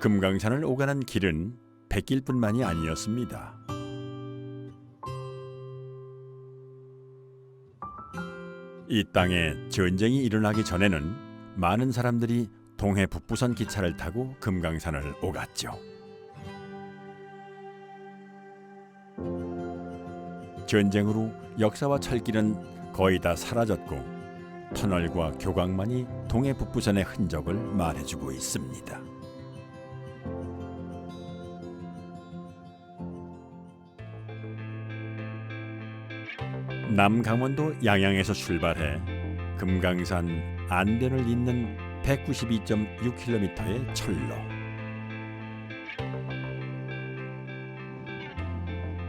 금강산을 오가는 길은 백길뿐만이 아니었습니다. 이 땅에 전쟁이 일어나기 전에는 많은 사람들이 동해 북부선 기차를 타고 금강산을 오갔죠. 전쟁으로 역사와 철길은 거의 다 사라졌고 터널과 교각만이 동해 북부선의 흔적을 말해주고 있습니다. 남강원도 양양에서 출발해 금강산 안den을 잇는 192.6km의 철로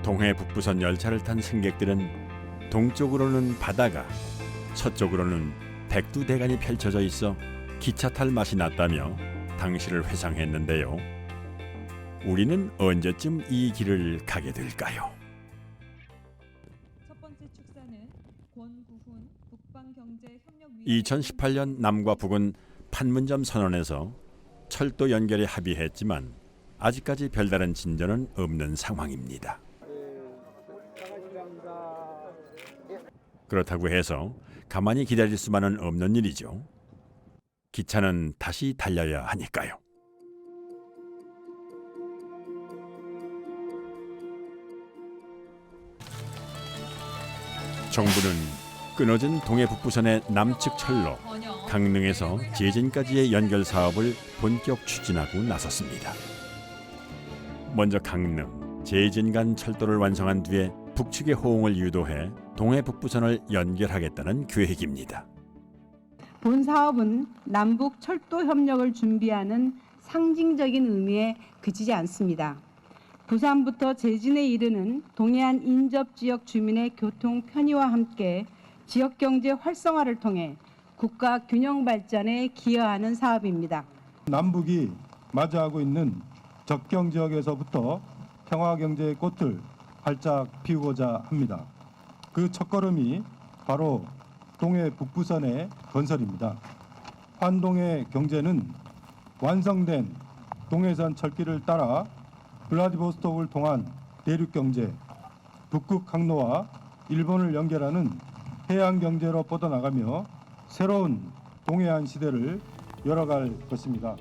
동해 북부선 열차를 탄 승객들은 동쪽으로는 바다가 서쪽으로는 백두대간이 펼쳐져 있어 기차 탈 맛이 났다며 당시를 회상했는데요. 우리는 언제쯤 이 길을 가게 될까요? 2018년 남과 북은 판문점 선언에서 철도 연결에 합의했지만 아직까지 별다른 진전은 없는 상황입니다. 그렇다고 해서 가만히 기다릴 수만은 없는 일이죠. 기차는 다시 달려야 하니까요. 정부는 끊어진 동해 북부선의 남측 철로 강릉에서 제진까지의 연결 사업을 본격 추진하고 나섰습니다. 먼저 강릉, 제진 간 철도를 완성한 뒤에 북측의 호응을 유도해 동해 북부선을 연결하겠다는 계획입니다. 본 사업은 남북 철도 협력을 준비하는 상징적인 의미에 그치지 않습니다. 부산부터 제진에 이르는 동해안 인접 지역 주민의 교통 편의와 함께 지역 경제 활성화를 통해 국가 균형 발전에 기여하는 사업입니다. 남북이 맞이하고 있는 접경 지역에서부터 평화 경제의 꽃을 활짝 피우고자 합니다. 그 첫걸음이 바로 동해 북부선의 건설입니다. 환동의 경제는 완성된 동해선 철길을 따라 블라디보스톡을 통한 대륙 경제, 북극 항로와 일본을 연결하는 해양 경제로 뻗어나가며 새로운 동해안 시대를 열어갈 것입니다.